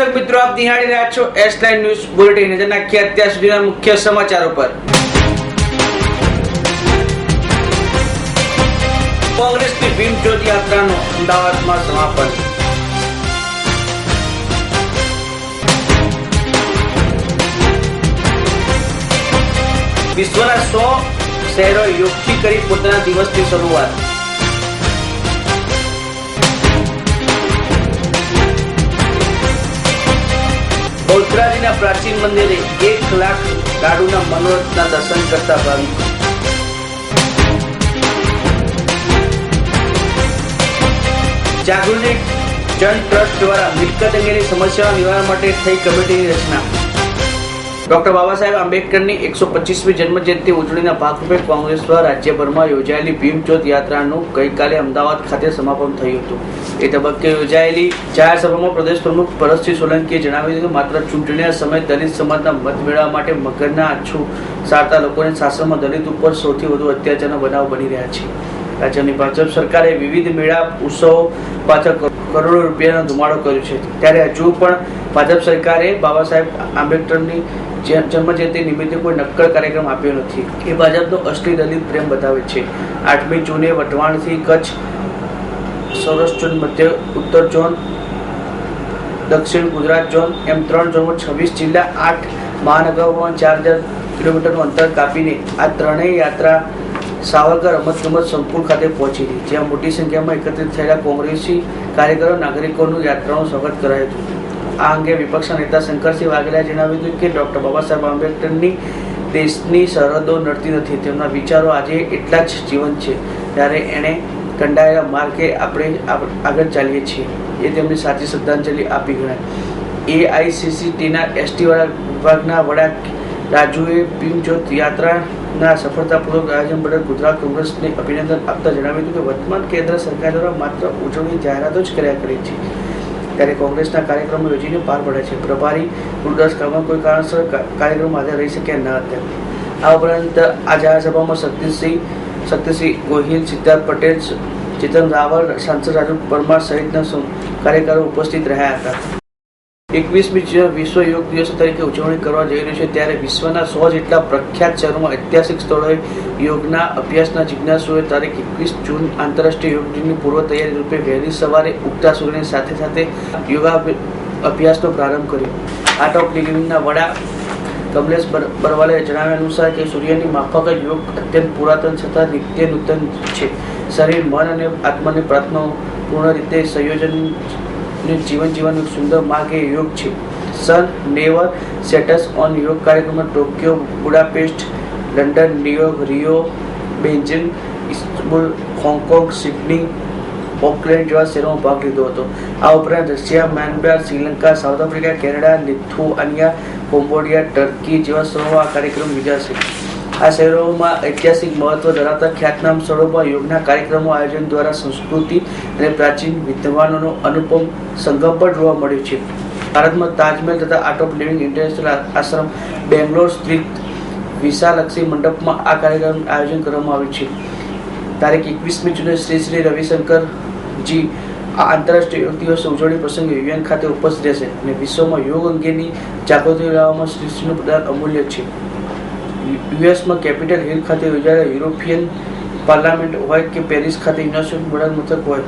દર્શક મિત્રો, આપ નિહાળી રહ્યા છો એસ લાઈન ન્યૂઝ બુલેટિન નજર નાખીએ અત્યાર સુધીના મુખ્ય સમાચારો પર. કોંગ્રેસની ભીમ જ્યોતિ યાત્રાનું અમદાવાદમાં સમાપન. વિશ્વના સો શહેરો યોગથી કરી પોતાના દિવસની શરૂઆત. બહુચરાજીના પ્રાચીન મંદિરે એક લાખ ગાડુના મનોરથના દર્શન કરતા ભાવિકો જાગૃતિ જન ટ્રસ્ટ દ્વારા મિલકત અંગેની સમસ્યાઓ નિવારણ માટે થઈ કમિટીની રચના. ડોક્ટર બાબા સાહેબ આંબેડકરની એકસો પચીસમી જન્મજયંતિ ઉજવણીના ભાગરૂપે કોંગ્રેસ દ્વારા રાજ્યભરમાં યોજાયેલી ભીમ જ્યોત યાત્રાનું ગઈકાલે અમદાવાદ ખાતે સમાપન થયું હતું. એ તબક્કે યોજાયેલી જાહેર પ્રદેશ પ્રમુખ ભરતસિંહ સોલંકીએ જણાવ્યું હતું માત્ર ચૂંટણીના સમયે દલિત સમાજના મત મેળવવા માટે મગરના આછું સારતા લોકોને શાસનમાં દલિત ઉપર સૌથી વધુ અત્યાચારના બનાવ બની રહ્યા છે. રાજ્યની ભાજપ સરકારે વિવિધ મેળા, ઉત્સવો પાછળ કરોડો રૂપિયાનો ધુમાડો કર્યો છે. ત્યારે હજુ પણ ભાજપ સરકારે બાબા સાહેબ આંબેડકરની જન્મજયંતિ નિમિત્તે કોઈ નક્કર કાર્યક્રમ આપ્યો નથી. એ ભાજપનો અસલી દલિત પ્રેમ બતાવે છે. આઠમી જૂને વઢવાણથી કચ્છ, સૌરાષ્ટ્ર ઝોન મધ્ય, ઉત્તર ઝોન, દક્ષિણ ગુજરાત ઝોન એમ ત્રણ ઝોનમાં છવ્વીસ જિલ્લા, આઠ મહાનગરોમાં ચાર હજાર કિલોમીટરનું અંતર કાપીને આ ત્રણેય યાત્રા સાવરકર રમતગમત સંકુલ ખાતે પહોંચી હતી, જ્યાં મોટી સંખ્યામાં એકત્રિત થયેલા કોંગ્રેસી કાર્યકરો, નાગરિકોનું યાત્રાનું સ્વાગત કરાયું હતું. આ અંગે વિપક્ષના નેતા શંકરસિંહ વાઘેલાએ જણાવ્યું હતું કે ડોક્ટર બાબા સાહેબ આંબેડકરની દેશની સરહદો નડતી નથી. તેમના વિચારો આજે એટલા જ જીવંત છે. ત્યારે એણે કંડાયેલા માર્ગે આપણે આગ- આગળ ચાલીએ છીએ. એ તેમની સાચી શ્રદ્ધાંજલિ આપી ગણાય. એઆઈસીસીટીના એસટી વાળા વિભાગના વડા રાજુએ ભીમજ્યોત યાત્રાના સફળતાપૂર્વક આયોજન બદલ ગુજરાત કોંગ્રેસને અભિનંદન આપતા જણાવ્યું હતું કે વર્તમાન કેન્દ્ર સરકાર દ્વારા માત્ર ઉજવણી જાહેરાતો જ કર્યા કરી છે. ત્યારે કોંગ્રેસના કાર્યક્રમો યોજીને પાર પડે છે. પ્રભારી ગુરુદાસ કામમાં કોઈ કારણસર કાર્યક્રમ હાજર રહી શક્યા ન હતા. આ ઉપરાંત આ જાહેરસભામાં શક્તિસિંહ શક્તિસિંહ ગોહિલ, સિદ્ધાર્થ પટેલ ચેતન રાવલ, સાંસદ રાજુ પરમાર સહિતના કાર્યકરો ઉપસ્થિત રહ્યા હતા. એકવીસમી વિશ્વ યોગ દિવસ તરીકે ઉજવણી કરવા જઈ રહ્યું છે, ત્યારે વિશ્વના સો જેટલા પ્રખ્યાત શહેરોમાં ઐતિહાસિક સ્થળોએ યોગના અભ્યાસના જિજ્ઞાસુઓએ તારીખ એકવીસ જૂન આંતરરાષ્ટ્રીય યોગ દિનની પૂર્વ તૈયારી રૂપે વહેલી સવારે ઉગતા સૂર્યની સાથે સાથે યોગા અભ્યાસનો પ્રારંભ કર્યો. આર્ટ ઓફ લિવિંગના વડા કમલેશ બર- બરવાલે જણાવ્યા અનુસાર કે સૂર્યની માફક યોગ અત્યંત પુરાતન છતાં નિત્ય નૂતન છે. શરીર, મન અને આત્માની પ્રાર્થનાઓ પૂર્ણ રીતે સંયોજન ને જીવન જીવવાનું સુંદર માર્ગ એ યોગ છે. સન નેવર સેટસ ઓન યોગ કાર્યક્રમમાં Tokyo, Budapest, London, New York, Rio Beijing Istanbul, Hong Kong, Sydney, Auckland જેવા શહેરોમાં ભાગ લીધો હતો. આ ઉપરાંત Russia, Myanmar, Sri Lanka, South Africa, Canada, Lithuania Cambodia Turkey જેવા શહેરોમાં આ કાર્યક્રમ યોજાશે. આ શહેરોમાં ઐતિહાસિક મહત્વ ધરાવતા ખ્યાતનામ સ્થળોમાં યોગના કાર્યક્રમો આયોજન દ્વારા સંસ્કૃતિ અને પ્રાચીન વિદ્વાનોનો અનુપમ સંગમ પણ જોવા મળ્યો છે. ભારતમાં તાજમહેલ તથા art of living international ashram Bangalore સ્થિત વિશાલક્ષી મંડપમાં આ કાર્યક્રમનું આયોજન કરવામાં આવ્યું છે. તારીખ એકવીસમી જૂને શ્રી શ્રી રવિશંકરજી આ આંતરરાષ્ટ્રીય યોગ દિવસ ઉજવણી પ્રસંગે યુએન ખાતે ઉપસ્થિત રહેશે અને વિશ્વમાં યોગ અંગેની જાગૃતિ લાવવામાં શ્રી શ્રીનું પ્રદાન અમૂલ્ય છે. યુએસમાં કેપિટલ હિલ ખાતે યોજાયેલા યુરોપિયન પાર્લામેન્ટ હોય કે પેરિસ ખાતે યુનેસ્કોનું વડા મથક હોય,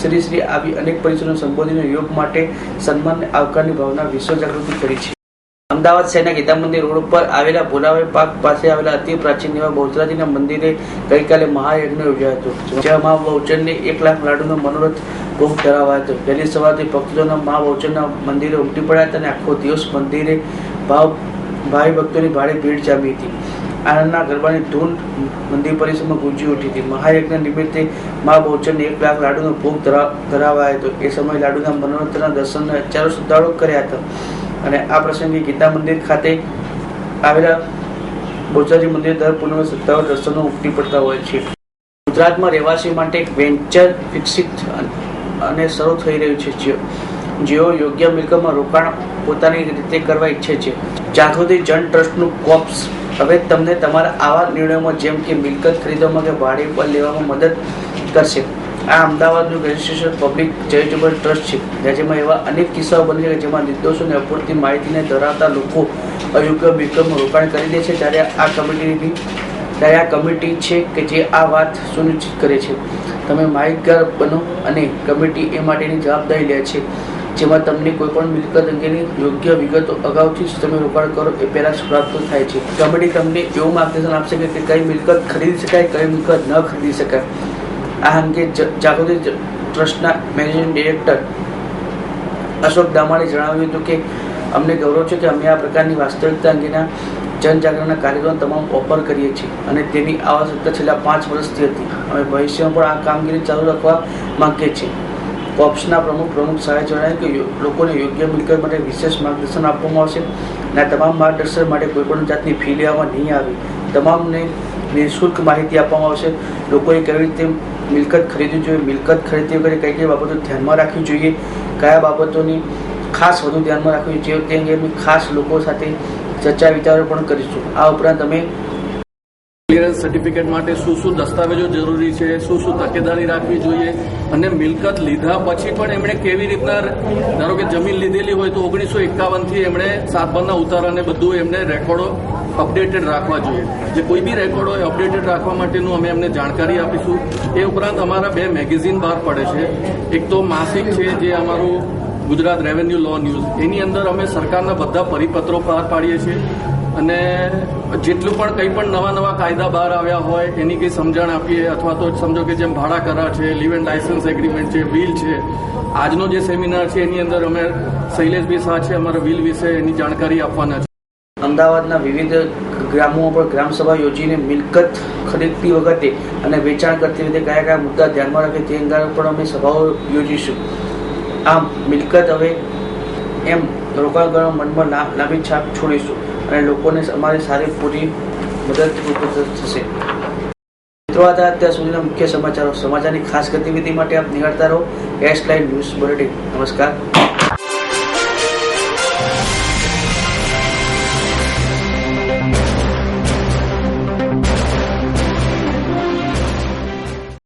શ્રી શ્રી આવી અનેક પરિષદોને સંબોધીને યોગ માટે સન્માન આવકારની ભાવના વિશ્વ જાગૃતિ કરી છે. અમદાવાદ શહેરના ગીતા મંદિર રોડ ઉપર આવેલા ભોલાભાઈ પાર્ક પાસે આવેલા અતિ પ્રાચીન એવા બહુચરાજીના મંદિરે ગઈકાલે મહાયજ્ઞ યોજાયો હતો જેમાં મા એક લાખ લાડુનો મનોરથ ભોગ ધરાવાયો હતો. પહેલી સવારથી ભક્તોના મા બહુચરના મંદિરે ઉમટી પડ્યા હતા અને આખો દિવસ મંદિરે ભાવ ભાઈ ભક્તોની ભારે ભીડ જામી હતી. આનંદના ગરબાની ધૂન મંદિર પરિસરમાં ગુંજી ઉઠી હતી. મહાયજ્ઞ નિમિત્તે મા બહુચરને એક લાખ લાડુનો ભોગ ધરા, ધરાવાયો હતો. એ સમયે લાડુના મનોરથના દર્શનને હજારો શ્રદ્ધાળુઓ કર્યા હતા. અને આ પ્રસંગે ગીતા મંદિર ખાતે આવેલા બોચાજી મંદિર દર પૂર્ણિમા શ્રદ્ધાળુ દર્શનો ઉપટી પડતા હોય છે. ગુજરાતમાં રહેવાસી માટે એક વેન્ચર વિકસિત અને શરૂ થઈ રહ્યું છે. જેઓ યોગ્ય મિલકતમાં રોકાણ પોતાની રીતે કરવા ઈચ્છે છે. જાગૃતિ જન ટ્રસ્ટનું કોપ્સ. હવે તમને તમારા આવા નિર્ણયોમાં જેમ કે મિલકત ખરીદવામાં કે ભાડે પર લેવામાં મદદ કરશે. આ અમદાવાદનું રજિસ્ટ્રેશન પબ્લિક ચેરિટેબલ ટ્રસ્ટ છે. રાજ્યમાં એવા અનેક કિસ્સાઓ બને છે જેમાં નિર્દોષોને અપૂરતી માહિતીને ધરાવતા લોકો અયોગ્ય મિલકતમાં રોકાણ કરી દે છે. ત્યારે આ કમિટીની ત્યારે આ કમિટી છે કે જે આ વાત સુનિશ્ચિત કરે છે. તમે માહિતગાર બનો અને કમિટી એ માટેની જવાબદારી લે છે. જેમાં તમને કોઈ પણ મિલકત અંગેની યોગ્ય વિગતો અગાઉથી જ તમે રોકાણ કરો એ પહેલાં પ્રાપ્ત થાય છે. કમિટી તમને એવું માર્ગદર્શન આપશે કે કઈ મિલકત ખરીદી શકાય, કઈ મિલકત ન ખરીદી શકાય. આ અંગે જાગૃતિ ટ્રસ્ટના મેનેજિંગ ડિરેક્ટર અશોક દામાણે જણાવ્યું હતું કે, અમને ગૌરવ છે કે અમે આ પ્રકારની વાસ્તવિકતા અંગેના જનજાગરણના કાર્યક્રમ તમામ ઓફર કરીએ છીએ અને તેની આવશ્યકતા છેલ્લા પાંચ વર્ષથી હતી. અમે ભવિષ્યમાં પણ આ કામગીરી ચાલુ રાખવા માગીએ છીએ. કોપ્સના પ્રમુખ પ્રમુખ સહાય જણાવ્યું કે લોકોને યોગ્ય મિલકત માટે વિશેષ માર્ગદર્શન આપવામાં આવશે અને તમામ માર્ગદર્શન માટે કોઈપણ જાતની ફી લેવામાં નહીં આવે. તમામને નિઃશુલ્ક માહિતી આપવામાં આવશે. લોકોએ કેવી રીતે મિલકત ખરીદવી જોઈએ, મિલકત ખરીદતી વખતે કઈ કઈ બાબતો ધ્યાનમાં રાખવી જોઈએ, કયા બાબતોની ખાસ વધુ ધ્યાનમાં રાખવી જોઈએ તે અંગે અમે ખાસ લોકો સાથે ચર્ચા વિચારો પણ કરીશું. આ ઉપરાંત અમે ક્લિયરન્સ સર્ટિફિકેટ માટે શું શું દસ્તાવેજો જરૂરી છે, શું શું તકેદારી રાખવી જોઈએ અને મિલકત લીધા પછી પણ એમણે કેવી રીતના, ધારો કે જમીન લીધેલી હોય તો ઓગણીસો એકાવનથી એમણે સાતબારના ઉતારાને બધું એમને રેકોર્ડો અપડેટેડ રાખવા જોઈએ. જે કોઈ બી રેકોર્ડ હોય, અપડેટેડ રાખવા માટેનું અમે એમને જાણકારી આપીશું. એ ઉપરાંત અમારા બે મેગેઝિન બહાર પડે છે. એક તો માસિક છે જે અમારું ગુજરાત રેવન્યુ લો ન્યૂઝ. એની અંદર અમે સરકારના બધા પરિપત્રો બહાર પાડીએ છીએ. અને જેટલું પણ કંઈ પણ નવા નવા કાયદા બહાર આવ્યા હોય, એની કંઈ સમજણ આપીએ, અથવા તો સમજો કે જેમ ભાડા કરાર છે લીવ એન્ડ લાયસન્સ એગ્રીમેન્ટ છે વિલ છે. આજનો જે સેમિનાર છે, એની અંદર અમે શૈલેષભાઈ શાહ છે, અમારા વિલ વિશે એની જાણકારી આપવાના છે. અમદાવાદના વિવિધ ગ્રામો પર ગ્રામસભા યોજીને મિલકત ખરીદતી વખતે અને વેચાણ કરતી વખતે કયા કયા મુદ્દા ધ્યાનમાં રાખે તે અંગે પણ અમે સભાઓ યોજીશું. આમ, મિલકત હવે એમ રોકાણકારો મનમાં લાંબી છાપ છોડીશું અને લોકોને અમારી સારી પૂરી મદદ થશે. મિત્રો, આ અત્યાર સુધીના મુખ્ય સમાચારો. સમાચારની ખાસ ગતિવિધિ માટે આપ નિહાળતા રહો. એસ લાઈવ ન્યૂઝ બુલેટિન નમસ્કાર.